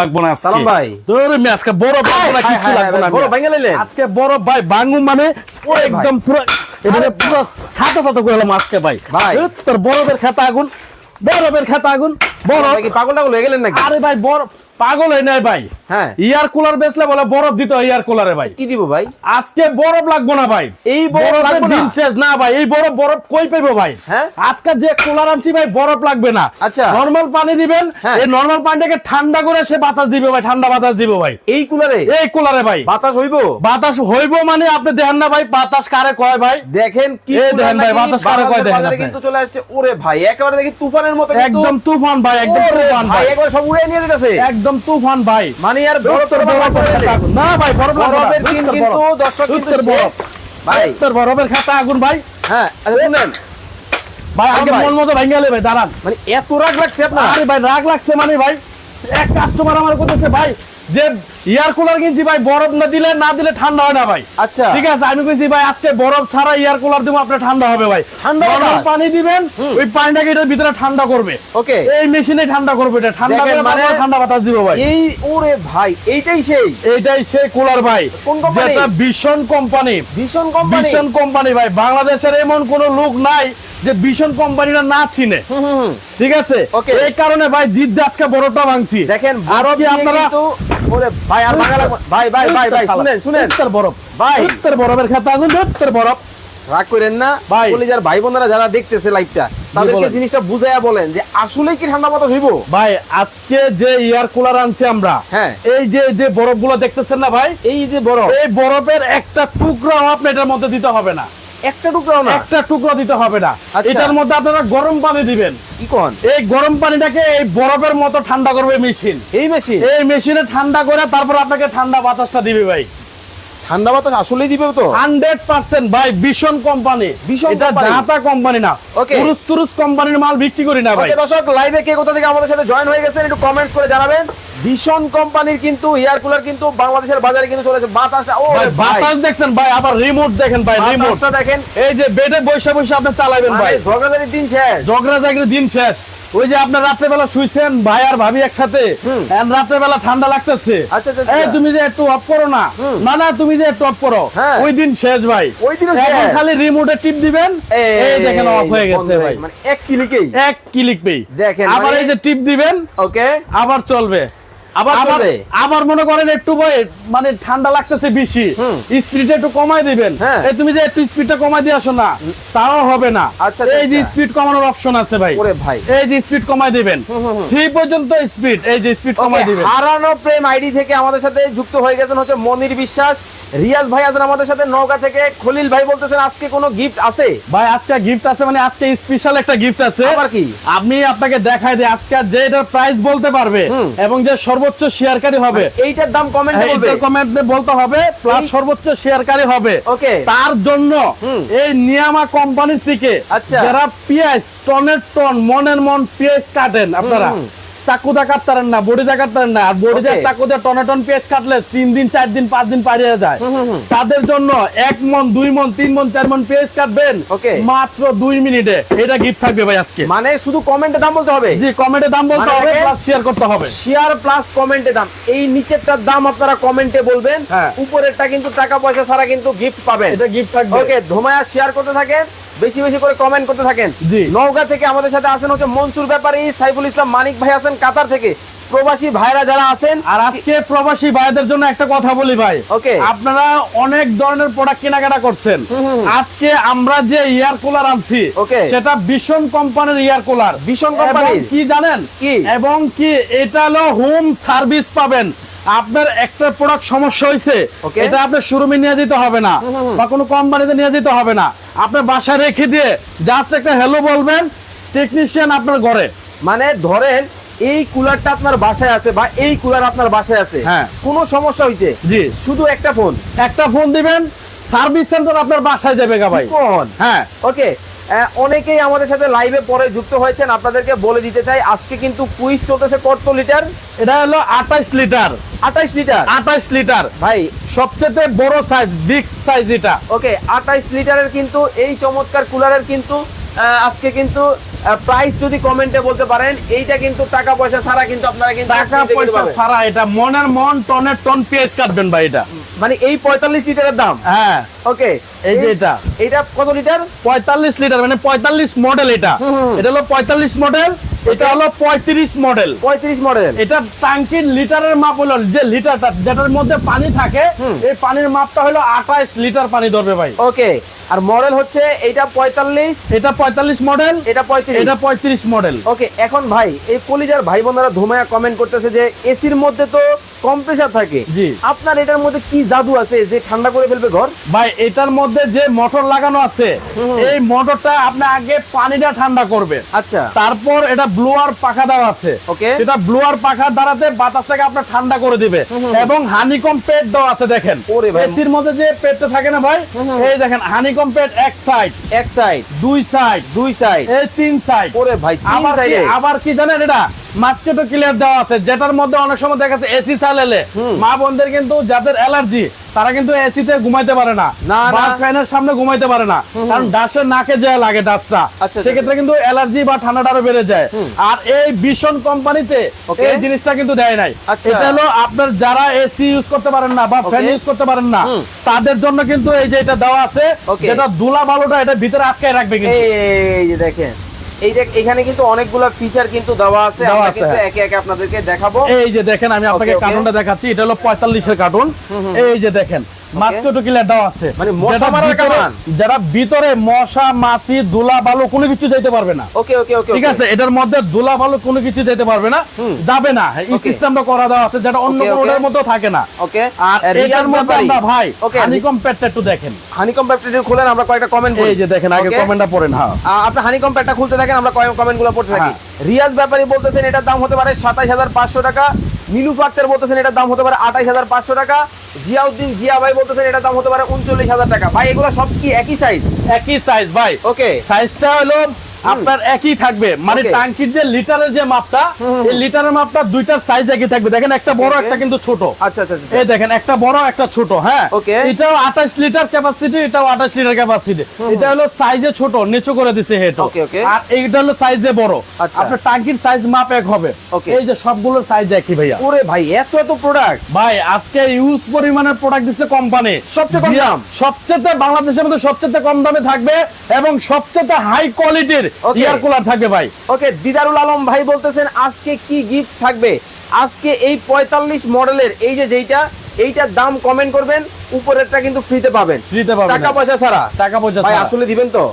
লাগবো না সালাম ভাই। ধরে মি আজকে বড় ভাই না কিচ্ছু লাগবো না বড়। ভেঙে নিলেন? আজকে বড় ভাই বাঙ্গু মানে একদম পুরো এবারে পুরো সাদা সাদা করে হলাম আজকে ভাই ভাই। তোর বড়দের খেতা আগুন বরফের খেতা আগুন বরফ পাগল টাগল হয়ে গেলেন নাকি আরে ভাই বরফ পাগল হয়ে নাই ভাই। হ্যাঁ। ইয়ার কুলার বেচলে বলে বরফ দিতে হয় ইয়ার কুলারে ভাই। কি দিব ভাই? আজকে বরফ লাগবো না ভাই। এই বরফ লাগবে না? দিন শেষ। না ভাই এই বরফ বরফ কই পাইবো ভাই? হ্যাঁ? আজকে যে কুলার আনছি ভাই বরফ লাগবে না। আচ্ছা। নরমাল পানি দিবেন হ্যাঁ। এই নরমাল পানিটাকে ঠান্ডা করে সে বাতাস দিবে ভাই ঠান্ডা বাতাস দিবে ভাই। এই কুলারে? এই কুলারে ভাই। বাতাস হইব? বাতাস হইব মানে আপনি দেখেন না ভাই বাতাস কারে কয় ভাই? দেখেন কি দেখেন ভাই, বাতাস কারে কয় দেখেন কিন্তু চলে আসছে। ওরে ভাই একেবারে দেখি তুফানের মতো একদম তুফান ভাই একদম তুফান ভাই ভাই। একবার সব উড়ে নিয়ে যেতেছে। একদম তুফান ভাই। মানে আর বড় না। ভাই বড় কিন্তু দর্শক কিন্তু। ভাই। তোর বরফের খাতা আগুন ভাই। হ্যাঁ আচ্ছা শুনেন। ভাই আগে ভাই। মন মতো ভাই দাঁড়ান। মানে এত রাগ লাগছে আপনার। আরে ভাই রাগ লাগছে মানে ভাই। এক কাস্টমার আমার করতেছে ভাই। যে এয়ার কুলার কিনছি ভাই বরফ না দিলে না দিলে ঠান্ডা হয় না ভাই। আচ্ছা। ঠিক আছে আমি কইছি ভাই আজকে বরফ ছাড়া এয়ার কুলার দিব আপনার ঠান্ডা হবে ভাই। ঠান্ডা পানি দিবেন ওই পানিটাকে এটার ভিতরে ঠান্ডা করবে। ওকে। এই মেশিনে ঠান্ডা করবে এটা। ঠান্ডা মানে- ঠান্ডা বাতাস দিব ভাই। এই ওরে ভাই এইটাই সেই। এইটাই সেই কুলার ভাই। কোন company? যেটা ভীষণ কোম্পানি। ভীষণ কোম্পানি? ভীষণ কোম্পানি ভাই। বাংলাদেশের এমন কোন লোক নাই যে ভীষণ কোম্পানিটা না চিনে। ঠিক আছে. এই কারণে ভাই জিদ্দা আজকে বড়টা ভাঙছি। দেখেন আরও আপনারা ওরে ভাই আর ভাঙা লাগবে ভাই ভাই ভাই ভাই শুনেন শুনেন। উত্তর বরফ। ভাই। উত্তর বরফের খাতা আগুন উত্তর বরফ। রাগ করেন না। ভাই। কলিজার ভাই বোনেরা যারা দেখতেছে লাইভটা তাদেরকে জিনিসটা বুঝাইয়া বলেন যে আসলে কি ঠান্ডা বাতাস হইব? ভাই আজকে যে এয়ার কুলার আনছি আমরা হ্যাঁ। এই যে যে বরফগুলো দেখতেছেন না ভাই? এই যে বরফ। এই বরফের একটা টুকরো আপনি এটার মধ্যে দিতে হবে না। একটা টুকরাও না? একটা টুকরো দিতে হবে না। আচ্ছা। এটার মধ্যে আপনারা গরম পানি দিবেন। কি কোন? এই গরম পানিটাকে এই বরফের মতো ঠান্ডা করবে মেশিন। এই মেশিন? এই মেশিনে ঠান্ডা করে তারপর আপনাকে ঠান্ডা বাতাসটা দিবে ভাই। ঠান্ডা বাতাস আসলেই দিবে তো? হান্ড্রেড পার্সেন্ট ভাই ভীষণ কোম্পানি। ভীষণ এটা? জাতা কোম্পানি না. তুরুস তুরুস কোম্পানির মাল বিক্রি করি না ভাই। দর্শক লাইভে কে কোথা থেকে আমাদের সাথে জয়েন হয়ে গেছেন একটু কমেন্ট করে জানাবেন। ভীষণ কোম্পানির কিন্তু এয়ার কুলার কিন্তু বাংলাদেশের বাজারে কিন্তু চলেছে। বাতাসটা ও বাতাস দেখছেন ভাই আবার রিমোট দেখেন ভাই রিমোট বাতাসটা দেখেন। এই যে বেডে বসে বসে আপনি চালাবেন ভাই। ঝগড়াঝাড়ির দিন শেষ। ঝগড়া দিন শেষ। ওই যে আপনার রাত্রে বেলা শুইছেন ভাই আর ভাবি একসাথে। রাতের বেলা ঠান্ডা লাগতেছে। আচ্ছা, আচ্ছা, আচ্ছা। তুমি যে একটু অফ করো না। না না তুমি যে একটু অফ করো। হ্যাঁ। ওই দিন শেষ ভাই। ওই দিন এখন। খালি রিমোটে টিপ দিবেন। এই দেখেন অফ হয়ে গেছে ভাই। মানে এক ক্লিকেই এক ক্লিক পেই দেখেন, আবার মানে- এই যে টিপ দিবেন। ওকে আবার চলবে। আবার আবার মনে করেন একটু মানে ঠান্ডা লাগতেছে বেশি। স্পিডটা একটু কমাই দিবেন। হ্যাঁ। এই তুমি যে একটু স্পিডটা কমাই দিয়ে আসো না তাও হবে না। আচ্ছা, এই যে আচ্ছা। স্পিড কমানোর অপশন আছে ভাই। ওরে ভাই। এই যে স্পিড কমাই দিবেন। সেই পর্যন্ত স্পিড এই যে স্পিড কমাই Okay, দিবেন। হারানো প্রেম আইডি থেকে আমাদের সাথে যুক্ত হয়ে গেছেন হচ্ছে মনির বিশ্বাস। রিয়াজ ভাই আছেন আমাদের সাথে নওগাঁ থেকে। খলিল ভাই বলতেছেন আজকে কোনো গিফট আছে? ভাই আজকে গিফট আছে মানে আজকে স্পেশাল একটা গিফট আছে। আবার কি? আমি আপনাকে দেখাই দিই আজকে যে এটার প্রাইস বলতে পারবে এবং যে সর্বোচ্চ শেয়ারকারী হবে। এইটার দাম কমেন্টে বলবে? কমেন্টে বলতে হবে প্লাস সর্বোচ্চ শেয়ারকারী হবে। ওকে। তার জন্য এই নিয়ামা কোম্পানি থেকে আচ্ছা। যারা পেঁয়াজ টনের টন মনের মন পেঁয়াজ কাটেন আপনারা। চাকুদা কাটতারেন না বডিদা কাটতারেন না। আর বডিদা Okay. চাকুদা টনে টন পেঁয়াজ কাটলে তিন দিন চার দিন পাঁচ দিন পারিয়ে যায়। তাদের জন্য এক মন দুই মন তিন মন চার মন পেঁয়াজ কাটবেন। মাত্র দুই মিনিটে। এটা গিফট থাকবে ভাই আজকে। মানে শুধু কমেন্টে দাম বলতে হবে? জি কমেন্টে দাম বলতে মানে হবে প্লাস শেয়ার করতে হবে। শেয়ার প্লাস কমেন্টে দাম। এই নিচেরটার দাম আপনারা কমেন্টে বলবেন। হ্যাঁ। উপরেরটা কিন্তু টাকা পয়সা ছাড়া কিন্তু গিফট পাবেন। এটা গিফট থাকবে। ওকে ধোমায়া শেয়ার করতে থাকেন। বেশি বেশি করে কমেন্ট করতে থাকেন। নওগাঁ থেকে আমাদের সাথে আছেন হচ্ছে মনসুর ব্যাপারী সাইফুল ইসলাম মানিক ভাই আছেন কাতার থেকে। প্রবাসী ভাইরা যারা আছেন আর আজকে প্রবাসী ভাইদের জন্য একটা কথা বলি ভাই। ওকে। আপনারা অনেক ধরনের প্রোডাক্ট কেনাকাটা করছেন। আজকে আমরা যে ইয়ার কুলার আনছি. সেটা ভীষণ কোম্পানির ইয়ার কুলার ভীষণ কোম্পানি কি জানেন? কি? এবং কি? এটা হলো হোম সার্ভিস পাবেন। আপনার একটা প্রোডাক্ট সমস্যা হয়েছে. এটা আপনার শোরুমে নিয়ে যেতে হবে না বা কোনো কোম্পানিতে নিয়ে যেতে হবে না। আপনার বাসায় রেখে দিয়ে জাস্ট একটা হ্যালো বলবেন টেকনিশিয়ান আপনার ঘরে। মানে ধরেন এই কুলারটা আপনার বাসায় আছে বা এই কুলার আপনার বাসায় আছে হ্যাঁ। কোনো সমস্যা হয়েছে জি। শুধু একটা ফোন একটা ফোন দিবেন সার্ভিস সেন্টার আপনার বাসায় যাবে গা ভাই হ্যাঁ। ওকে অনেকেই আমাদের সাথে লাইভে পরে যুক্ত হয়েছেন। আপনাদেরকে বলে দিতে চাই আজকে কিন্তু কুইজ চলতেছে কত লিটার এটা হলো আঠাশ লিটার আঠাইশ লিটার আঠাশ লিটার ভাই। সবচেয়ে বড় সাইজ বিগ সাইজ এটা। ওকে আঠাইশ লিটারের কিন্তু এই চমৎকার কুলারের কিন্তু আজকে কিন্তু প্রাইস যদি কমেন্টে বলতে পারেন এইটা কিন্তু টাকা পয়সা ছাড়া কিন্তু আপনারা কিন্তু টাকা পয়সা ছাড়া এটা মনের মন টনের টন পেঁয়াজ কাটবেন ভাই এটা। মানে এই পঁয়তাল্লিশ লিটারের দাম? হ্যাঁ। ওকে এই যে এটা। এটা কত লিটার? পঁয়তাল্লিশ লিটার মানে পঁয়তাল্লিশ মডেল এটা। এটা হলো পঁয়তাল্লিশ মডেল এটা হলো পঁয়ত্রিশ মডেল পঁয়ত্রিশ মডেল এটা টাঙ্কির লিটারের মাপ হলো যে লিটারটা যেটার মধ্যে পানি থাকে এই পানির মাপটা হলো আঠাইশ লিটার পানি ধরবে ভাই। ওকে আর মডেল হচ্ছে এটা পঁয়তাল্লিশ। এটা পঁয়তাল্লিশ মডেল এটা পঁয়ত্রিশ। এটা পঁয়ত্রিশ মডেল ওকে এখন ভাই এই কলিজার ভাই বোনেরা ধুমায়া কমেন্ট করতেছে যে এসির মধ্যে তো কম্প্রেসার থাকে। জি। আপনার এটার মধ্যে কি জাদু আছে যে ঠান্ডা করে ফেলবে ঘর? ভাই এটার মধ্যে যে মোটর লাগানো আছে এই মোটরটা আপনি আগে পানিটা ঠান্ডা করবে আচ্ছা। তারপর এটা ব্লোয়ার পাখা দেওয়া আছে। ওকে। এটা ব্লোয়ার পাখা দ্বারাতে বাতাসটাকে আপনার ঠান্ডা করে দিবে। এবং হানিকম পেট দেওয়া আছে দেখেন। ওরে ভাই। এসির মধ্যে যে পেটটা থাকে না ভাই। এই দেখেন হানিকম পেট এক সাইড এক সাইড দুই সাইড দুই সাইড এই তিন সাইড ওরে ভাই আবার আবার কি জানেন এটা? মাস্কেটও ক্লিয়ার দেওয়া আছে। যেটার মধ্যে অনেক সময় দেখা যাচ্ছে এসি চালালে। মা বোনদের কিন্তু যাদের অ্যালার্জি তারা কিন্তু এসিতে ঘুমাইতে পারে না। বা ফ্যানের সামনে ঘুমাইতে পারে না। কারণ ডাস্টের নাকে যে লাগে ডাস্টটা আচ্ছা, সেক্ষেত্রে কিন্তু অ্যালার্জি বা ঠান্ডাটা আরও বেড়ে যায়। আর এই ভীষণ কোম্পানিতে এই জিনিসটা কিন্তু দেয় নাই। আচ্ছা। এটা হলো আপনার যারা এসি ইউজ করতে পারেন না বা ফ্যান ইউজ করতে পারেন না তাদের জন্য কিন্তু এই যে এটা দেওয়া আছে. যেটা দুলা বালুটা এটা ভিতরে আটকায় রাখবে কিন্তু। এই যে দেখেন। এই দেখ এখানে কিন্তু অনেকগুলো ফিচার কিন্তু দেওয়া আছে আমরা কিন্তু হ্যাঁ। একে একে আপনাদেরকে দেখাবো এই যে দেখেন আমি আপনাকে. কার্টুনটা দেখাচ্ছি এটা হলো পঁয়তাল্লিশের কার্টুন এই যে দেখেন আছে। মানে মশা মারার কামান। যারা ভিতরে মশা মাছি দুলা বালু কোনো কিছু যেতে পারবে না। ওকে ওকে ওকে ঠিক আছে? এটার মধ্যে দুলা বালু কোনো কিছু যেতে পারবে না। যাবে না। এই সিস্টেমটা করা দেওয়া আছে যেটা অন্য কোনো মধ্যে থাকে না। ওকে আর এটার মধ্যে আমরা ভাই হানিকম প্যাডটা একটু দেখেন। হানিকম প্যাডটা খুলেন আমরা কয়েকটা কমেন্ট এই যে দেখেন আগে কমেন্টটা পড়েন হ্যাঁ। আপনি হানিকম প্যাডটা খুলতে থাকেন আমরা কমেন্টগুলো পড়তে থাকি। হ্যাঁ। রিয়াজ ব্যাপারী বলতেছেন এটার দাম হতে পারে সাতাইশ হাজার পাঁচশো টাকা। নীলু ফাক্তার বলতেছেন এটার দাম হতে পারে আঠাইশ হাজার পাঁচশো টাকা। জিয়াউদ্দিন জিয়া ভাই বলতেছেন এটার দাম হতে পারে উনচল্লিশ হাজার টাকা। ভাই এগুলো সব কি একই সাইজ একই সাইজ ভাই। ওকে সাইজটা হলো আপনার একই থাকবে। মানে. টাঙ্কির যে লিটারের যে মাপটা এই লিটারের মাপটা দুইটার সাইজ একই থাকবে। দেখেন একটা বড় একটা কিন্তু ছোট। আচ্ছা আচ্ছা আচ্ছা। এই দেখেন একটা বড় একটা ছোট হ্যাঁ. এটাও 28 লিটার ক্যাপাসিটি এটাও 28 লিটার ক্যাপাসিটি এটা হলো সাইজে ছোট নিচু করে দিছে okay. আর এইটা হলো সাইজে বড়। আচ্ছা। আপনার টাঙ্কির সাইজ মাপ এক হবে। এই যে সবগুলোর সাইজ একই ভাইয়া। ওরে ভাই এত এত প্রোডাক্ট ভাই আজকে ইউজ পরিমাণের প্রোডাক্ট দিচ্ছে কোম্পানি সবচেয়ে কম দাম? সবচেয়ে বাংলাদেশের মধ্যে সবচেয়ে কম দামে থাকবে এবং সবচেয়ে হাই কোয়ালিটির এয়ার কুলার থাকবে ভাই। ওকে দিদারুল আলম ভাই বলতেছেন আজকে কি গিফট থাকবে? আজকে এই পঁয়তাল্লিশ মডেলের এই যে যেইটা এইটার দাম কমেন্ট করবেন উপরেরটা কিন্তু ফ্রিতে পাবেন। ফ্রিতে পাবেন টাকা পয়সা ছাড়া। টাকা পয়সা ভাই আসলে দিবেন তো?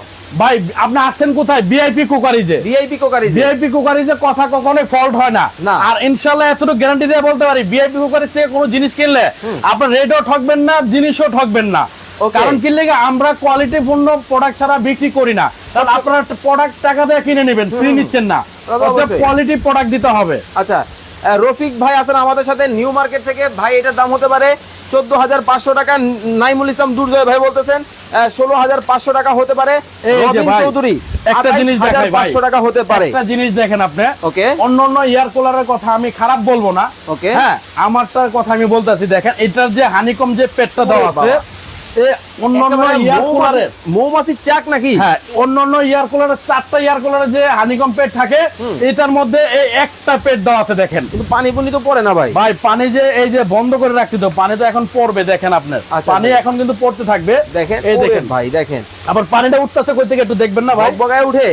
ভাই আপনি আসছেন কোথায়? ভিআইপি কুকারিজে ভিআইপি কোকারি ভিআইপি কুকারিজে কথা কখনোই ফল্ট হয় না। আর ইনশাআল্লাহ এতটুকু গ্যারান্টি দিয়ে বলতে পারি ভিআইপি কুকারিজ থেকে কোনো জিনিস কিনলে আপনার রেটও ঠকবেন না জিনিসও ঠকবেন না. কারণ কি আমরা কোয়ালিটি পূর্ণ প্রোডাক্ট ছাড়া বিক্রি করি না। কারণ আপনারা প্রোডাক্ট টাকা দিয়ে কিনে নেবেন ফ্রি নিচ্ছেন না। কোয়ালিটি প্রোডাক্ট দিতে হবে। আচ্ছা রফিক ভাই আছেন আমাদের সাথে নিউ মার্কেট থেকে। ভাই এটার দাম হতে পারে চোদ্দ হাজার পাঁচশো টাকা। নাইমুল ইসলাম দুর্জয় ভাই বলতেছেন ষোলো হাজার পাঁচশো টাকা হতে পারে। চৌধুরী একটা জিনিস পাঁচশো টাকা হতে পারে। একটা জিনিস দেখেন আপনি। ওকে অন্য অন্য এয়ার কুলারের কথা আমি খারাপ বলব না। Okay. হ্যাঁ আমারটার কথা আমি বলতেছি দেখেন এটার যে হানিকম যে পেটটা দেওয়া আছে মৌমাছির চাক নাকি? হ্যাঁ অন্য অন্য কুলারের চারটা এয়ার কুলারের যে হানিকম পেট থাকে এটার মধ্যে এই একটা পেট দেওয়া আছে দেখেন। কিন্তু পানি পুনি তো পড়ে না ভাই। ভাই পানি যে এই যে বন্ধ করে রাখছি তো পানি তো এখন পড়বে দেখেন আপনার। আচ্ছা, পানি। এখন কিন্তু পড়তে থাকবে। দেখেন এই দেখেন। ভাই দেখেন। আবার পানিটা উঠতেছে কই থেকে একটু দেখবেন না ভাই? বগায় উঠে।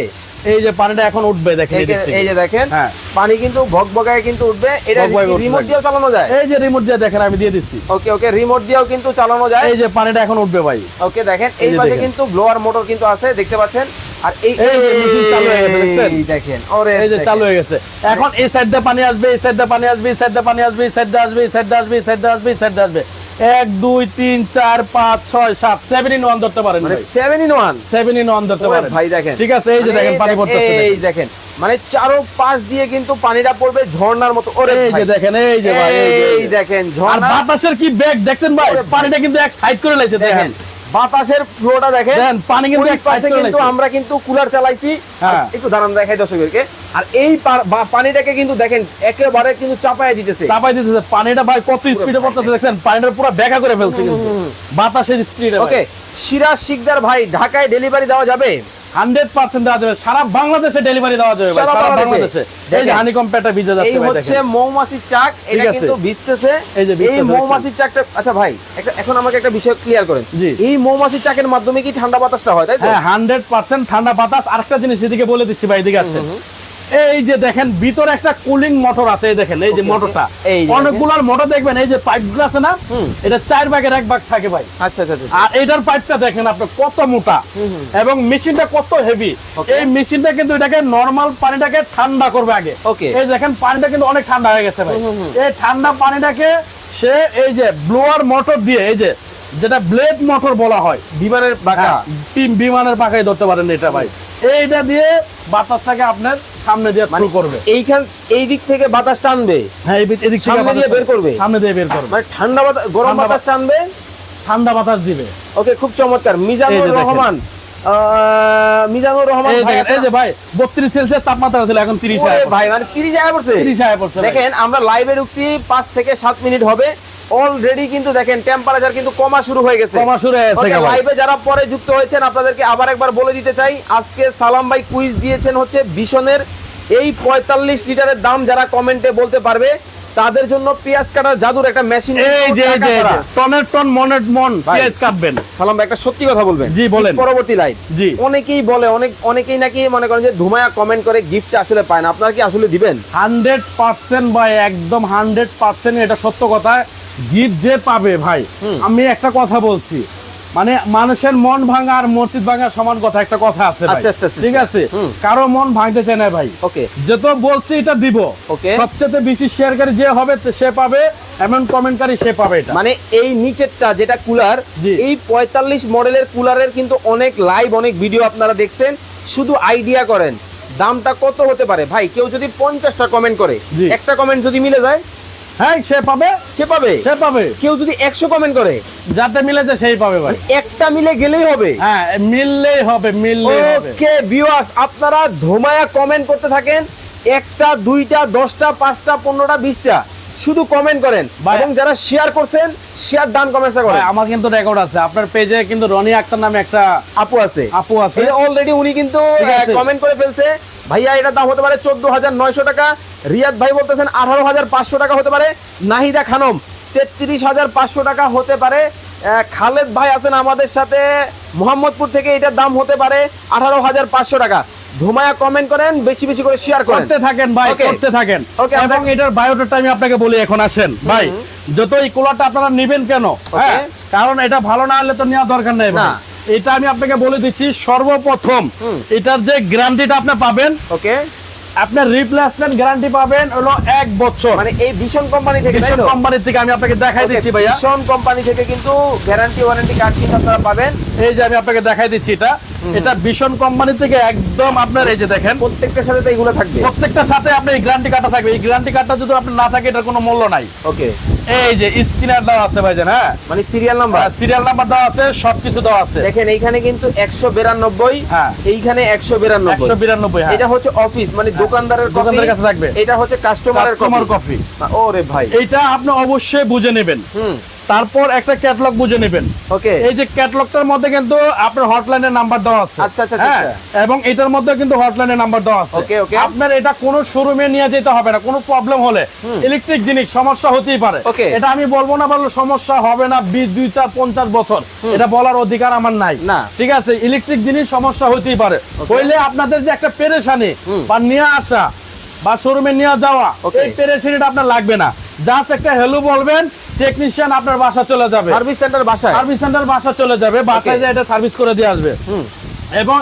এই যে পানিটা এখন উঠবে দেখেন এই যে- দেখেন হ্যাঁ। পানি কিন্তু ভগবগায় কিন্তু উঠবে এটা রিমোট দিয়েও চালানো যায়। এই যে রিমোট দিয়ে দেখেন আমি দিয়ে দিচ্ছি। ওকে ওকে রিমোট দিয়েও কিন্তু চালানো যায়। এই যে পানিটা এখন উঠবে ভাই। ওকে দেখেন এই পাশে কিন্তু ব্লোয়ার মোটর কিন্তু আছে দেখতে পাচ্ছেন? আর এই চালু হয়ে গেছে? দেখেন ওরে এই যে চালু হয়ে গেছে। এখন এই সাইড দিয়ে পানি আসবে এই সাইড দিয়ে পানি আসবে এই সাইড দিয়ে পানি আসবে এই সাইড দিয়ে আসবে এই সাইড দিয়ে আসবে এই সাইড দিয়ে আসবে এই সাইড দিয়ে আসবে। এক দুই তিন চার পাঁচ ছয় সাত সেভেন ইন ওয়ান ধরতে পারেন seven in one seven in one ধরতে পারেন। ভাই দেখেন। ঠিক আছে এই যে মানে দেখেন পানি পড়তে এই দেখেন। মানে চারো পাশ দিয়ে কিন্তু পানিটা পড়বে ঝর্ণার মতো। ওরে এই যে দেখেন এই যে ভাই এই। দেখেন ঝর্ণা বাতাসের কি বেগ দেখছেন ভাই? পানিটা কিন্তু এক সাইড করে লাইছে দেখেন। বাতাসের ফ্লোটা দেখেন। দেখেন, পানি কিন্তু পাশে কিন্তু আমরা কিন্তু কুলার চালাইছি। হ্যাঁ। একটু দাঁড়ান দেখাই দর্শকদেরকে। আর এই পানিটাকে কিন্তু দেখেন একেবারে কিন্তু চাপায় দিতেছে। চাপায় দিতেছে। পানিটা ভাই কত স্পিডে পড়তেছে দেখছেন? পানিটা পুরো বেকা করে ফেলছে কিন্তু। বাতাসের স্পিডে ওকে সিরাজ শিকদার ভাই ঢাকায় ডেলিভারি দেওয়া যাবে? হান্ড্রেড পার্সেন্ট দেওয়া যাবে। সারা বাংলাদেশে ডেলিভারি দেওয়া যাবে সারা সারা বাংলাদেশে। বাংলাদেশে। এই যে হানিকম প্যাটা ভিজে যাচ্ছে ভাই হচ্ছে মৌমাছির চাক এটা কিন্তু ভিজতেছে। এই যে এই মৌমাছির চাকটা আচ্ছা ভাই একটা- এখন আমাকে একটা বিষয় ক্লিয়ার করেন। এই মৌমাছির চাকের মাধ্যমে কি ঠান্ডা বাতাসটা হয় তাই তো? হ্যাঁ হান্ড্রেড পার্সেন্ট ঠান্ডা বাতাস। আরেকটা জিনিস এদিকে বলে দিচ্ছি ভাই এদিকে আসেন। এই যে দেখেন ভিতরে একটা কুলিং মোটর আছে এই দেখেন এই যে মোটরটা অনেকগুলার মোটর দেখবেন এই যে পাইপগুলো আছে না এটা চার ভাগের এক ভাগ থাকে ভাই। আচ্ছা আচ্ছা আচ্ছা। আর এটার পাইপটা দেখেন আপনি কত মোটা। এবং মেশিনটা কত হেভি এই মেশিনটা কিন্তু এটাকে নরমাল পানিটাকে ঠান্ডা করবে আগে. এই দেখেন পানিটা কিন্তু অনেক ঠান্ডা হয়ে গেছে ভাই। এই ঠান্ডা পানিটাকে সে এই যে ব্লোয়ার মোটর দিয়ে এই যে যেটা ব্লেড মোটর বলা হয় বিমানের বাঁকা হ্যাঁ, বিমানের পাখায় ধরতে পারেন এটা ভাই। এইটা দিয়ে বাতাসটাকে আপনার সামনে দিয়ে মানে করবে। এইখান এই দিক থেকে বাতাস টানবে। হ্যাঁ এই দিক- সামনে দিয়ে বের করবে? সামনে দিয়ে বের করবে। মানে ঠান্ডা বাতাস গরম বাতাস টানবে। ঠান্ডা বাতাস দিবে। ওকে খুব চমৎকার। মিজানুর রহমান। মিজানুর রহমান এই যে ভাই বত্রিশ সেলসিয়াস তাপমাত্রা ছিল এখন তিরিশ ওরে ভাই মানে 30 আয়া পড়ছে। 30 আয়া পড়ছে দেখেন আমরা লাইভে ঢুকছি 5 থেকে 7 মিনিট হবে। অলরেডি কিন্তু দেখেন টেম্পারেচার কিন্তু কমা শুরু হয়ে গেছে। কমা শুরু হয়ে গেছে লাইভে যারা পরে যুক্ত হয়েছেন আপনাদেরকে আবার একবার বলে দিতে চাই আজকে সালাম ভাই কুইজ দিয়েছেন হচ্ছে বিশনের এই 45 লিটারের দাম যারা কমেন্টে বলতে পারবে তাদের জন্য পেঁয়াজ কাটার জাদুর একটা মেশিন এই যে টনের টন মনের মন। পেঁয়াজ কাটবেন। সালাম ভাই একটা সত্যি কথা বলবেন। জি, বলেন। পরবর্তী লাইভ জি। অনেকেই বলে অনেক অনেকেই নাকি মনে করেন যে ধুমায়া কমেন্ট করে গিফট আসলে পায় না। আপনারা কি আসলে দিবেন? হান্ড্রেড পার্সেন্ট ভাই একদম হান্ড্রেড পার্সেন্ট এটা সত্য কথা। গিফট যে পাবে ভাই আমি একটা কথা বলছি। মানে মানুষের মন ভাঙা আর মসজিদ ভাঙা সমান কথা একটা কথা আছে। আচ্ছা, আচ্ছা, আচ্ছা, ঠিক আছে? কারও মন ভাঙতে চায় না ভাই। ওকে। যত বলছি এটা দিব। Okay. সবচেয়ে বেশি শেয়ারকারী যে হবে সে পাবে এমন কমেন্টকারী সে পাবে এটা। মানে এই নিচেরটা যেটা কুলার। এই পঁয়তাল্লিশ মডেলের কুলারের কিন্তু অনেক লাইভ অনেক ভিডিও আপনারা দেখছেন। শুধু আইডিয়া করেন। দামটা কত হতে পারে? ভাই কেউ যদি পঞ্চাশটা কমেন্ট করে একটা কমেন্ট যদি মিলে যায় হ্যাঁ সে পাবে। সে পাবে? সে পাবে। কেউ যদি একশো কমেন্ট করে? যাতে মিলেছে সেই পাবে ভাই। একটা মিলে গেলেই হবে? হ্যাঁ মিললেই হবে মিললেই ওকে ভিউয়ার্স আপনারা ধোমায়া কমেন্ট করতে থাকেন। একটা দুইটা দশটা পাঁচটা পনেরোটা বিশটা। শুধু কমেন্ট করেন। এবং যারা শেয়ার করছেন শেয়ার ডান কমেন্টসটা ভাই করেন। আমার কিন্তু রেকর্ড আছে। আপনার পেজে কিন্তু রনি আক্তার নামে একটা আপু আছে। আপু আছে। অলরেডি উনি কিন্তু কমেন্ট করে ফেলছে। ভাইয়া এটার দাম হতে পারে চোদ্দ হাজার নয়শো টাকা। রিয়াদ ভাই বলতেছেন আঠারো হাজার পাঁচশো টাকা হতে পারে। নাহিদা খানম তেত্রিশ হাজার পাঁচশো টাকা হতে পারে। খালেদ ভাই আছেন আমাদের সাথে। মোহাম্মদপুর থেকে এটার দাম হতে পারে আঠারো হাজার পাঁচশো টাকা। ধুমায়া কমেন্ট করেন বেশি বেশি করে শেয়ার করতে থাকেন ভাই. করতে থাকেন। এবং এটার বায়োডাটা আমি আপনাকে বলি এখন আসেন। ভাই যত এই কুলারটা আপনারা নেবেন কেন হ্যাঁ? কারণ এটা ভালো না হলে তো নেওয়ার দরকার নেই ভাই। না। এটা আমি আপনাকে বলে দিচ্ছি সর্বপ্রথম। এটার যে গ্যারান্টিটা আপনি পাবেন ওকে। আপনার রিপ্লেসমেন্ট গ্যারান্টি পাবেন হলো এক বছর। মানে এই ভীষণ কোম্পানি থেকে ভীষণ কোম্পানি থেকে আমি আপনাকে দেখাই দিচ্ছি ভাইয়া। ভীষণ কোম্পানি থেকে কিন্তু গ্যারান্টি ওয়ারেন্টি কার্ড কিন্তু আপনারা পাবেন। এই যে আমি আপনাকে দেখাই দিচ্ছি এটা। এটা ভীষণ কোম্পানি থেকে একদম আপনার এই যে দেখেন প্রত্যেকটার সাথে তো এগুলো থাকবে। প্রত্যেকটার সাথে আপনার এই গ্যারান্টি কার্ডটা থাকবে। এই গ্যারান্টি কার্ডটা যদি আপনার না থাকে এটার কোনো মূল্য নাই। ওকে। এই যে স্ক্রিনার দেওয়া আছে ভাইজান হ্যাঁ? মানে সিরিয়াল নাম্বার সিরিয়াল নাম্বার দেওয়া আছে সবকিছু দেওয়া আছে। দেখেন এইখানে কিন্তু একশো বিরানব্বই হ্যাঁ। এইখানে একশো বিরানব্বই। একশো বিরানব্বই হ্যাঁ। এটা হচ্ছে অফিস মানে দোকানদারের দোকানদারের কাছে থাকবে। এটা হচ্ছে কাস্টমারের কাস্টমার কফি ওরে ভাই। এটা আপনি অবশ্যই বুঝে নেবেন। হুম। তারপর একটা ক্যাটালগ বুঝে নেবেন। ওকে এই যে ক্যাটলগটার মধ্যে কিন্তু আপনার হটলাইনের নাম্বার দেওয়া আছে। আচ্ছা, আচ্ছা, হ্যাঁ, আচ্ছা। এবং এটার মধ্যে কিন্তু হটলাইনের নাম্বার দেওয়া আছে। Okay, okay. আপনার এটা কোনো শোরুমে নিয়ে যেতে হবে না কোনো প্রবলেম হলে ইলেকট্রিক জিনিস সমস্যা হতেই পারে. এটা আমি বলব না বলল সমস্যা হবে না বিশ দুই চার পঞ্চাশ বছর। এটা বলার অধিকার আমার নাই। না। ঠিক আছে ইলেকট্রিক জিনিস সমস্যা হতেই পারে। হইলে আপনাদের যে একটা পেরেশানি বা নিয়ে আসা বা শোরুমে নিয়ে যাওয়া. এই পেরেশানিটা আপনার লাগবে না। জাস্ট একটা হেলো বলবেন টেকনিশিয়ান আপনার বাসা চলে যাবে। সার্ভিস সেন্টার বাসায়? সার্ভিস সেন্টার বাসা চলে যাবে বাসায়. এটা সার্ভিস করে দিয়ে আসবে। হুম। এবং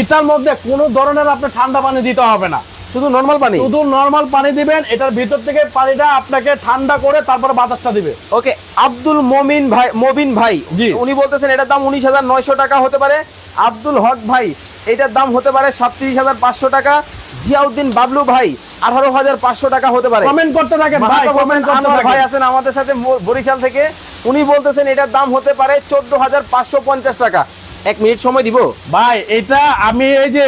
এটার মধ্যে কোনো ধরনের আপনার ঠান্ডা পানি দিতে হবে না। শুধু নর্মাল পানি? শুধু নর্মাল পানি দিবেন এটার ভিতর থেকে পানিটা আপনাকে ঠান্ডা করে তারপর বাতাসটা দিবে। ওকে আব্দুল মমিন ভাই মবিন ভাই। উনি বলতেছেন এটার দাম উনিশ হাজার নয়শো টাকা হতে পারে। আব্দুল হক ভাই এটার দাম হতে পারে সাতত্রিশ হাজার পাঁচশো টাকা। জিয়াউদ্দিন বাবলু ভাই আঠারো হাজার পাঁচশো টাকা হতে পারে। কমেন্ট করতে থাকেন ভাই আছেন আমাদের সাথে বরিশাল থেকে। উনি বলতেছেন এটার দাম হতে পারে চোদ্দ হাজার পাঁচশো পঞ্চাশ টাকা। এক মিনিট সময় দিব। ভাই এটা আমি এই যে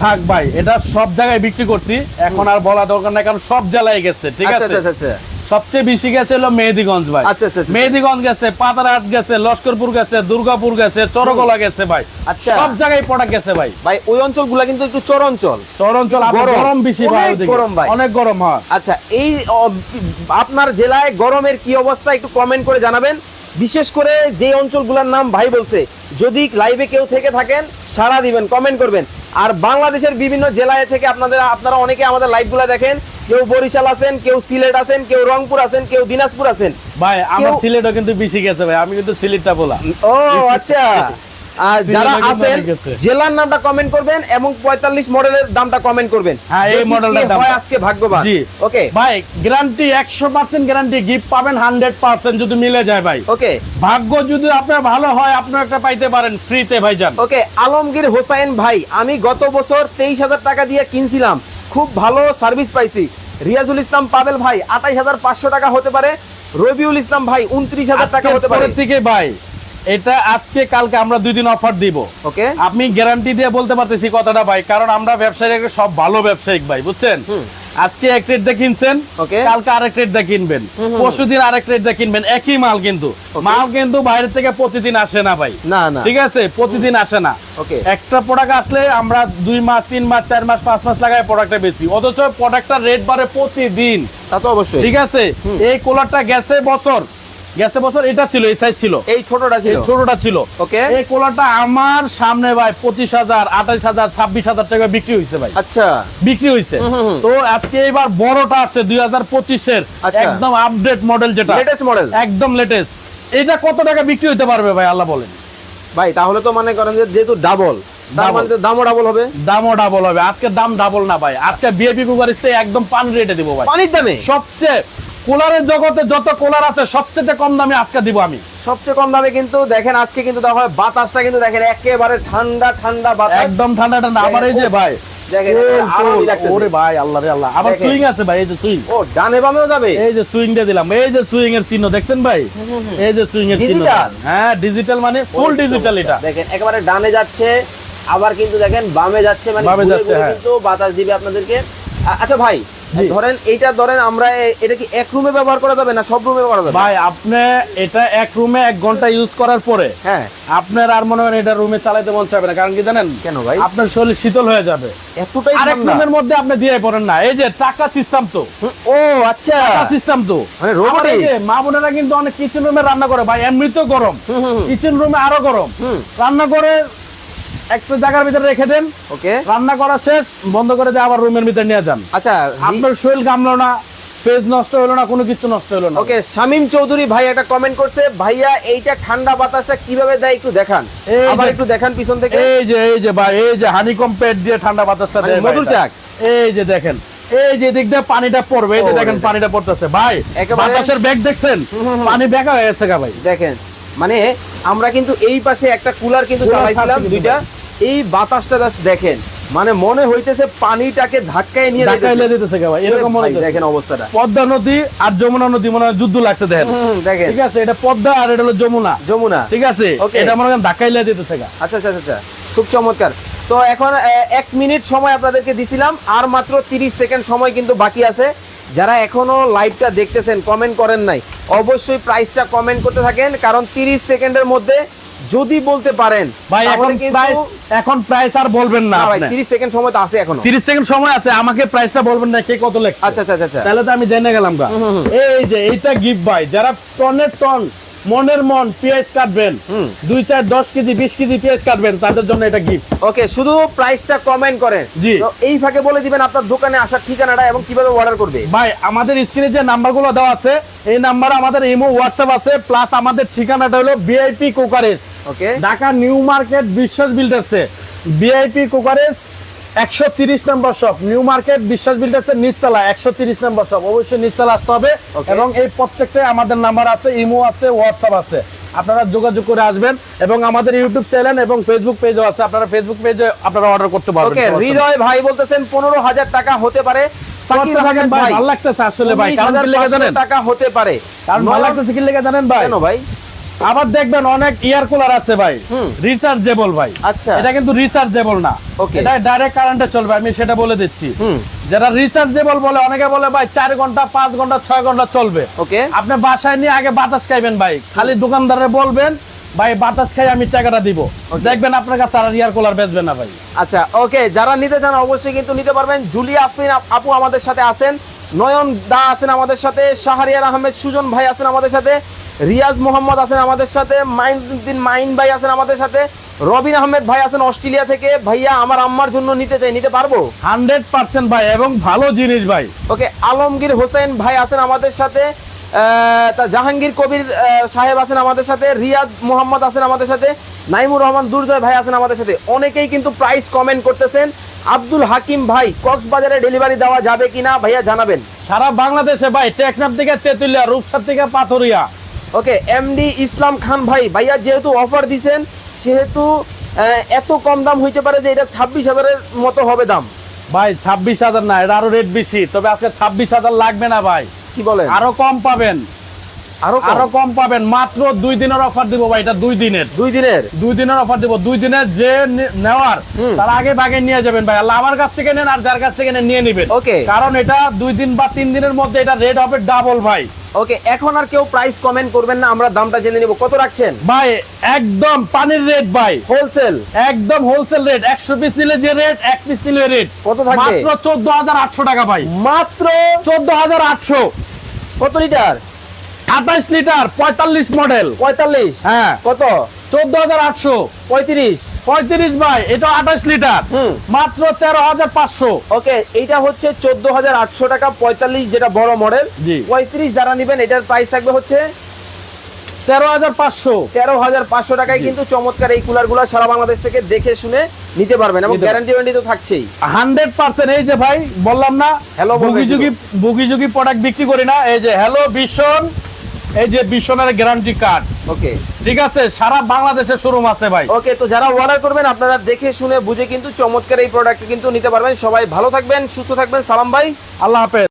থাক ভাই এটা সব জায়গায় বিক্রি করছি। এখন আর বলা দরকার নাই কারণ সব জেলায় গেছে ঠিক আচ্ছা আছে? আচ্ছা আচ্ছা। সবচেয়ে বেশি গেছে হলো মেহেদিগঞ্জ ভাই আচ্ছা, আচ্ছা, আচ্ছা। মেহেদিগঞ্জ গেছে পাতারহাট গেছে লস্করপুর গেছে দুর্গাপুর গেছে চরকলা গেছে ভাই আচ্ছা। সব জায়গায় প্রোডাক্ট গেছে ভাই ভাই ওই অঞ্চলগুলো কিন্তু একটু চর অঞ্চল চর অঞ্চল গরম। বেশি ভাই অনেক গরম ভাই। অনেক গরম হয় আচ্ছা এই আপনার জেলায় গরমের কি অবস্থা একটু কমেন্ট করে জানাবেন বিশেষ করে যে অঞ্চলগুলোর নাম ভাই বলছে যদি লাইভে কেউ থেকে থাকেন সাড়া দিবেন কমেন্ট করবেন আর বাংলাদেশের বিভিন্ন জেলায় থেকে আপনাদের আপনারা অনেকে আমাদের লাইভগুলো দেখেন। কেউ বরিশাল আছেন কেউ সিলেট আছেন কেউ রংপুর আছেন কেউ দিনাজপুর আছেন। ভাই আমার সিলেটও কিন্তু বেশি গেছে ভাই আমি কিন্তু সিলেটটা বলা। ও আচ্ছা। আর যারা আছেন জেলার নামটা কমেন্ট করবেন এবং পঁয়তাল্লিশ মডেলের দামটা কমেন্ট করবেন। হ্যাঁ, এই। হয় আজকে ভাগ্যবান। জি। ওকে ভাই গ্যারান্টি গ্যারান্টি গিফট পাবেন হান্ড্রেড পার্সেন্ট যদি মিলে যায় ভাই। ওকে ভাগ্য যদি আপনার ভালো হয় একটা পাইতে পারেন ফ্রিতে ভাইজান। ওকে আলমগীর হোসাইন ভাই আমি গত বছর তেইশ হাজার টাকা দিয়ে কিনছিলাম। খুব ভালো সার্ভিস পাইছি। রিয়াজুল ইসলাম পাবেল ভাই আঠাইশ হাজার পাঁচশো টাকা হতে পারে। রবিউল ইসলাম ভাই উনত্রিশ হাজার টাকা হতে পারে। থেকে ভাই এটা আজকে কালকে আমরা দুই দিন অফার দিব। ওকে আপনি গ্যারান্টি দিয়ে বলতে পারতেছি কথাটা ভাই কারণ আমরা ব্যবসায়ী সব ভালো ব্যবসায়িক ভাই বুঝছেন? আজকে এক রেট দিয়ে কিনছেন কালকে আরেক রেট দিয়ে কিনবেন। পরশু দিন আরেক রেট দিয়ে কিনবেন একই মাল কিন্তু। মাল কিন্তু বাইরে থেকে প্রতিদিন আসে না ভাই। না না। ঠিক আছে? প্রতিদিন আসে না। ওকে একটা প্রোডাক্ট আসলে আমরা দুই মাস তিন মাস চার মাস পাঁচ মাস লাগাই প্রোডাক্টটা বেশি অথচ প্রোডাক্টটার রেট বাড়ে প্রতিদিন। তা তো অবশ্যই। ঠিক আছে? এই কোলারটা গেছে বছর। গেছে বছর এটা ছিল এই সাইজ ছিল। এই ছোটটা ছিল? ছোটটা ছিল। ওকে। এই কোলারটা আমার সামনে ভাই পঁচিশ হাজার হাজার ছাব্বিশ হাজার টাকা বিক্রি হয়েছে ভাই। আচ্ছা। বিক্রি হয়েছে। তো আজকে এবার বড়টা আসছে দুই হাজার পঁচিশের আচ্ছা। একদম আপডেট মডেল যেটা। লেটেস্ট মডেল একদম লেটেস্ট এটা কত টাকা বিক্রি হতে পারবে ভাই আল্লাহ বলেন। ভাই তাহলে তো মনে করেন যে যেহেতু ডাবল Double। মানে দামও ডাবল হবে? দামও ডাবল হবে। আজকে দাম ডাবল না ভাই। আজকে বিএপি কুকার একদম পানি রেটে দিব ভাই। পানির দামে? সবচেয়ে কোলারের জগতে যত কোলার আছে সবচেয়ে কম দামে আজকে দিব আমি। সবচেয়ে কম দামে কিন্তু দেখেন আজকে কিন্তু হয় বাতাসটা কিন্তু দেখেন একেবারে ঠান্ডা ঠান্ডা বাতাস। একদম ঠান্ডা ঠান্ডা। আবার এই যে ভাই ওরে ভাই আল্লাহ রে আল্লাহ। আবার সুইং আছে ভাই এই যে সুইং ও ডানে বামেও যাবে? এই যে সুইং দিয়ে দিলাম। এই যে সুইং এর চিহ্ন দেখছেন ভাই? এই যে সুইং এর চিহ্ন হ্যাঁ ডিজিটাল মানে ফুল ডিজিটাল এটা। দেখেন একেবারে ডানে যাচ্ছে আবার কিন্তু দেখেন বামে যাচ্ছে মানে বামে যাচ্ছে, হ্যাঁ। কিন্তু বাতাস দিবে আপনাদেরকে। আচ্ছা ভাই। ধরেন এইটা ধরেন আমরা এটা কি এক রুমে ব্যবহার করা যাবে না সব রুমে করা যাবে? ভাই আপনি এটা এক রুমে এক ঘণ্টা ইউজ করার পরে হ্যাঁ। আপনার আর মনে হয় এটা রুমে চালাতে মন চাবে না। কারণ কি জানেন? কেন ভাই? আপনার শরীর শীতল হয়ে যাবে। এতটাই আরেক? রুমের মধ্যে আপনি দিয়ে পড়েন না। এই যে টাকা সিস্টেম তো। ও আচ্ছা। টাকা সিস্টেম তো। মানে মা বোনেরা কিন্তু অনেক কিচেন রুমে রান্না করে। ভাই এমনিতেও গরম। কিচেন রুমে আরও গরম। রান্না করে একটা জায়গার ভিতরে রেখে দেন। ওকে। রান্না করা শেষ বন্ধ করে দিয়ে আবার রুমের ভিতরে নিয়ে যান। আচ্ছা আপনার শরীর কামলো না ফেজ নষ্ট হলো না কোনো কিছু নষ্ট হলো না। ওকে শামিম চৌধুরী ভাই একটা কমেন্ট করছে ভাইয়া এইটা ঠান্ডা বাতাসটা কীভাবে দেয় একটু দেখান? এই যে- আবার একটু দেখান পিছন থেকে। এই যে এই যে ভাই এই যে হানিকম পেট দিয়ে ঠান্ডা বাতাসটা দেয় মধুর চাক? এই যে দেখেন এই যে দিক দিয়ে পানিটা পড়বে এই যে দেখেন পানিটা পড়তেছে। ভাই বাতাসের ব্যাগ দেখছেন? পানি বেকা হয়ে গেছে ভাই। দেখেন মানে আমরা কিন্তু এই পাশে একটা কুলার কিন্তু চালাইছিলাম দুইটা। এই বাতাসটা জাস্ট দেখেন। মানে মনে হইতেছে পানিটাকে ধাক্কায় নিয়ে যাইতেছে। এলে দিতেছে ভাই এরকম মনে হচ্ছে দেখেন অবস্থাটা। পদ্মা নদী আর যমুনা নদী মনে যুদ্ধ লাগছে দেখেন। দেখেন। ঠিক আছে এটা পদ্মা আর এটা হলো যমুনা। যমুনা। ঠিক আছে এটা মনে করেন ধাক্কা এলে দিতেছে গা। আচ্ছা আচ্ছা আচ্ছা খুব চমৎকার। তো এখন এক মিনিট সময় আপনাদেরকে দিছিলাম আর মাত্র তিরিশ সেকেন্ড সময় কিন্তু বাকি আছে। যারা এখনও লাইভটা দেখতেছেন কমেন্ট করেন নাই অবশ্যই প্রাইসটা কমেন্ট করতে থাকেন কারণ তিরিশ সেকেন্ডের মধ্যে যদি বলতে পারেন ভাই এখন প্রাইস এখন প্রাইস আর বলবেন না ভাই আপনি। তিরিশ সেকেন্ড সময় তো আছে এখনও। 30 সেকেন্ড সময় আছে আমাকে প্রাইসটা বলবেন না কে কত লেখছে। আচ্ছা আচ্ছা আচ্ছা তাহলে তো আমি জেনে গেলাম গা। এই যে এইটা গিফট ভাই যারা টনের টন মনের মন পেঁয়াজ কাটবেন। দুই চার দশ কেজি বিশ কেজি পেঁয়াজ কাটবেন তাদের জন্য এটা গিফট ওকে শুধু প্রাইসটা কমেন্ট করেন। জি। এই ফাঁকে বলে দিবেন আপনার দোকানে আসার ঠিকানাটা এবং কীভাবে অর্ডার করবে? ভাই আমাদের স্ক্রিনে যে নাম্বারগুলো দেওয়া আছে এই নাম্বার আমাদের ইমো হোয়াটসঅ্যাপ আছে প্লাস আমাদের ঠিকানাটা হলো VIP cookeries okay Dhaka New Market বিশ্বাস বিল্ডার্সে বিআইপি কোকারেজ একশো তিরিশ নম্বর শপ নিউ মার্কেট বিশ্বাস বিল্ডার্সের নিচতলা একশো তিরিশ নম্বর শপ অবশ্যই নিচতলা আসতে হবে। এবং এই প্রত্যেকটাই আমাদের নাম্বার আছে ইমো আছে হোয়াটসঅ্যাপ আছে। আপনারা যোগাযোগ করে আসবেন এবং আমাদের ইউটিউব চ্যানেল এবং ফেসবুক পেজও আছে। আপনারা ফেসবুক পেজে আপনারা অর্ডার করতে পারবেন। ওকে হৃদয় ভাই বলতেছেন পনেরো হাজার টাকা হতে পারে। ভাই ভালো লাগতেছে আসলে ভাই কারণ কি লেগে 19,500 জানেন টাকা হতে পারে। কারণ ভালো লাগতেছে কি লেগে জানেন ভাই? ভাই? আবার দেখবেন অনেক ইয়ার কুলার আছে ভাই। রিচার্জেবল ভাই। আচ্ছা। এটা কিন্তু রিচার্জেবল না। এটা ডাইরেক্ট কারেন্টে চলবে আমি সেটা বলে দিচ্ছি। যারা রিচার্জেবল বলে অনেকে বলে ভাই চার ঘণ্টা পাঁচ ঘণ্টা ছয় ঘণ্টা চলবে। ওকে আপনি বাসায় নিয়ে আগে বাতাস খাইবেন ভাই। খালি দোকানদারে বলবেন ভাই বাতাস খাই আমি টাকাটা দিব। দেখবেন আপনার কাছে আর ইয়ার কুলার বেচবে না ভাই। আচ্ছা ওকে যারা নিতে চান অবশ্যই কিন্তু নিতে পারবেন। জুলিয়া আফরিন আপু আমাদের সাথে আছেন নয়ন দা আছেন আমাদের সাথে শাহরিয়ার আহমেদ সুজন ভাই আছেন আমাদের সাথে। রিয়াজ মোহাম্মদ আছেন আমাদের সাথে মাইনুদ্দিন মাইন ভাই আছেন আমাদের সাথে রবিন আহমেদ ভাই আছেন অস্ট্রেলিয়া থেকে। ভাইয়া আমার আম্মার জন্য নিতে চাই নিতে পারব? হান্ড্রেড পার্সেন্ট ভাই এবং ভালো জিনিস ভাই। ওকে আলমগীর হোসেন ভাই আছেন আমাদের সাথে তা জাহাঙ্গীর কবির সাহেব আছেন আমাদের সাথে রিয়াদ মোহাম্মদ আছেন আমাদের সাথে নাইমুর রহমান দুর্জয় ভাই আছেন আমাদের সাথে। অনেকেই কিন্তু প্রাইস কমেন্ট করতেছেন আব্দুল হাকিম ভাই কক্সবাজারে ডেলিভারি দেওয়া যাবে কিনা? ভাইয়া জানাবেন। সারা বাংলাদেশে ভাই টেকনাফ থেকে তেতুলিয়া রূপসার থেকে পাথরিয়া। ওকে এমডি ইসলাম খান ভাই ভাইয়া যেহেতু অফার দিছেন সেহেতু এত কম দাম হইতে পারে যে এটা ছাব্বিশ হাজারের মতো হবে দাম। ভাই ছাব্বিশ হাজার না এটা আরও রেট বেশি তবে আজকে ছাব্বিশ হাজার লাগবে না ভাই। কি বলে আরও কম পাবেন। আরও আরও কম পাবেন। মাত্র দুই দিনের অফার দিব ভাই এটা দুই দিনের। দুই দিনের? দুই দিনের অফার দিব। দুই দিনের যে নেওয়ার তার আগে ভাগে নিয়ে যাবেন ভাই। আল্লাহ আমার কাছ থেকে নেন আর যার কাছ থেকে নেন নিয়ে নেবেন। Okay. কারণ এটা দুই দিন বা তিন দিনের মধ্যে এটা রেট হবে ডাবল ভাই। ওকে এখন আর কেউ প্রাইস কমেন্ট করবেন না আমরা দামটা জেনে নিব। কত রাখছেন? ভাই একদম পানির রেট ভাই। হোলসেল একদম হোলসেল রেট একশো পিস নিলে যে রেট এক পিস নিলে রেট কত থাকবে? মাত্র চোদ্দ হাজার আটশো টাকা ভাই। মাত্র? চোদ্দ হাজার আটশো। কত লিটার আঠাইশ লিটার পঁয়তাল্লিশ মডেল পঁয়তাল্লিশ? হ্যাঁ। কত? চোদ্দ হাজার আটশো। পঁয়ত্রিশ? পঁয়ত্রিশ ভাই এটা আঠাশ লিটার। মাত্র তেরো হাজার পাঁচশো। ওকে এটা হচ্ছে চোদ্দ হাজার আটশো টাকা পঁয়তাল্লিশ যেটা বড় মডেল। পঁয়ত্রিশ যারা নিবেন এটার প্রাইস থাকবে হচ্ছে তেরো হাজার পাঁচশো। তেরো হাজার পাঁচশো টাকায় কিন্তু চমৎকার এই কুলারগুলা সারা বাংলাদেশ থেকে দেখে শুনে নিতে পারবেন এবং গ্যারান্টি ওয়ারেন্টি তো থাকছেই। হান্ড্রেড পার্সেন্ট এই যে ভাই বললাম না Hello বলবে বুগি যুগি বুগি যুগি প্রোডাক্ট বিক্রি করি না। এই যে হ্যালো ভীষণ। এই যে বিশ্বনের গ্যারান্টি কার্ড ওকে ঠিক আছে? সারা বাংলাদেশে শোরুম আছে ভাই। ওকে তো যারা অর্ডার করবেন আপনারা দেখে শুনে বুঝে কিন্তু চমৎকার এই প্রোডাক্ট কিন্তু নিতে পারবেন। সবাই ভালো থাকবেন সুস্থ থাকবেন। সালাম ভাই। আল্লাহ হাফেজ।